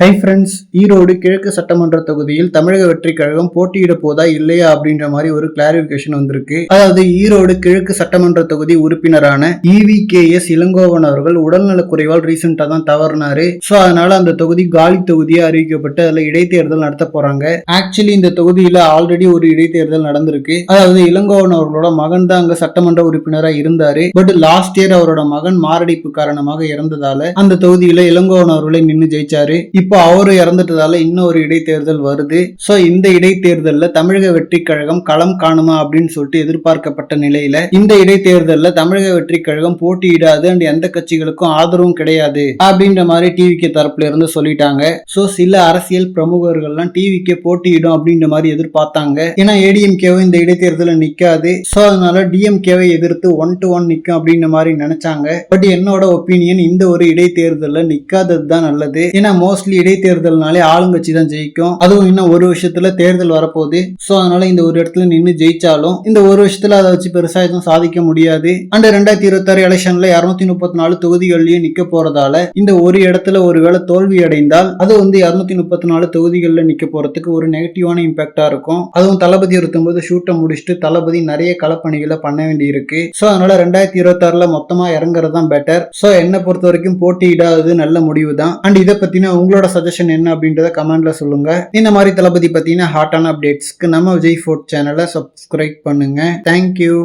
Hi friends Erode கிழக்கு சட்டமன்ற தொகுதியில் தமிழக வெற்றி கழகம் போட்டியிட போதா இல்லையா அப்படின்ற மாதிரி ஒரு கிளாரிபிகேஷன் வந்திருக்கு. அதாவது ஈரோடு கிழக்கு சட்டமன்ற தொகுதி உறுப்பினரான இவி கே எஸ் இளங்கோவன் அவர்கள் உடல்நலக் குறைவால் ரீசெண்டா தான் தவறினாரு. ஸோ அதனால அந்த தொகுதி காலி தொகுதியா அறிவிக்கப்பட்டு அதுல இடைத்தேர்தல் நடத்த போறாங்க. ஆக்சுவலி இந்த தொகுதியில ஆல்ரெடி ஒரு இடைத்தேர்தல் நடந்திருக்கு. அதாவது இளங்கோவன் அவர்களோட மகன் தான் அங்க சட்டமன்ற உறுப்பினரா இருந்தாரு. பட் லாஸ்ட் இயர் அவரோட மகன் மாரடைப்பு காரணமாக இறந்ததால அந்த தொகுதியில இளங்கோவன் அவர்களை நின்னு ஜெயிச்சாரு. இப்போ அவரு இறந்துட்டதால இன்னொரு இடைத்தேர்தல் வருது. சோ இந்த இடைத்தேர்தல்ல தமிழக வெற்றி கழகம் களம் காணுமா அப்படின்னு சொல்லிட்டு எதிர்பார்க்கப்பட்ட நிலையில இந்த இடைத்தேர்தல்ல தமிழக வெற்றி கழகம் போட்டியிடாது அண்ட் எந்த கட்சிகளுக்கும் ஆதரவும் கிடையாது அப்படின்ற மாதிரி டிவிகே தரப்புல இருந்து சொல்லிட்டாங்க. சோ சில அரசியல் பிரமுகர்கள்லாம் டிவிக்கே போட்டியிடும் அப்படின்ற மாதிரி எதிர்பார்த்தாங்க. ஏன்னா ஏடிஎம்கேவும் இந்த இடைத்தேர்தலில் நிக்காது. சோ அதனால டிஎம்கேவை எதிர்த்து ஒன் டு ஒன் நிக்கும் அப்படின்ற மாதிரி நினைச்சாங்க. பட் என்னோட ஒப்பீனியன் இந்த ஒரு இடைத்தேர்தலில் நிக்காதது தான் நல்லது. ஏன்னா மோஸ்ட்லி இடைத்தேர்தல்னாலே ஆளுங்கட்சி தான் ஜெயிக்கும். அதுவும் இன்னும் ஒரு வருஷத்துல தேர்தல் வரப்போகுது. சோ அதனால இந்த ஒரு இடத்துல நின்று ஜெயிச்சாலும் இந்த ஒரு வருஷத்துல அதை வச்சு பெருசா எதுவும் சாதிக்க முடியாது. அண்ட் ரெண்டாயிரத்தி இருபத்தாறு எலெக்ஷன்ல இருநூத்தி முப்பத்தி நாலு தொகுதிகள்லயும் நிக்க போறதால இந்த ஒரு இடத்துல ஒருவேளை தோல்வி அடைந்தால் அது வந்து இருநூத்தி முப்பத்தி நாலு தொகுதிகளில் நிக்க போறதுக்கு ஒரு நெகட்டிவான இம்பாக்டா இருக்கும். அதுவும் தளபதி இருக்கும்போது ஷூட்டை முடிச்சுட்டு தளபதி நிறைய களப்பணிகளை பண்ண வேண்டி இருக்கு ஸோ அதனால ரெண்டாயிரத்தி இருபத்தாறுல மொத்தமா இறங்குறது தான் பெட்டர் ஸோ என்னை பொறுத்த வரைக்கும் போட்டியிடாதது நல்ல முடிவு தான் அண்ட் இதை பத்தின உங்களோட சஜஷன் என்ன அப்படின்றத கமெண்ட்ல சொல்லுங்க. இந்த மாதிரி தளபதி பார்த்தீங்கன்னா ஹாட்டான அப்டேட்ஸ்க்கு நம்ம விஜய் ஃபோர்ட் சேனலை சப்ஸ்கிரைப் பண்ணுங்க. Thank you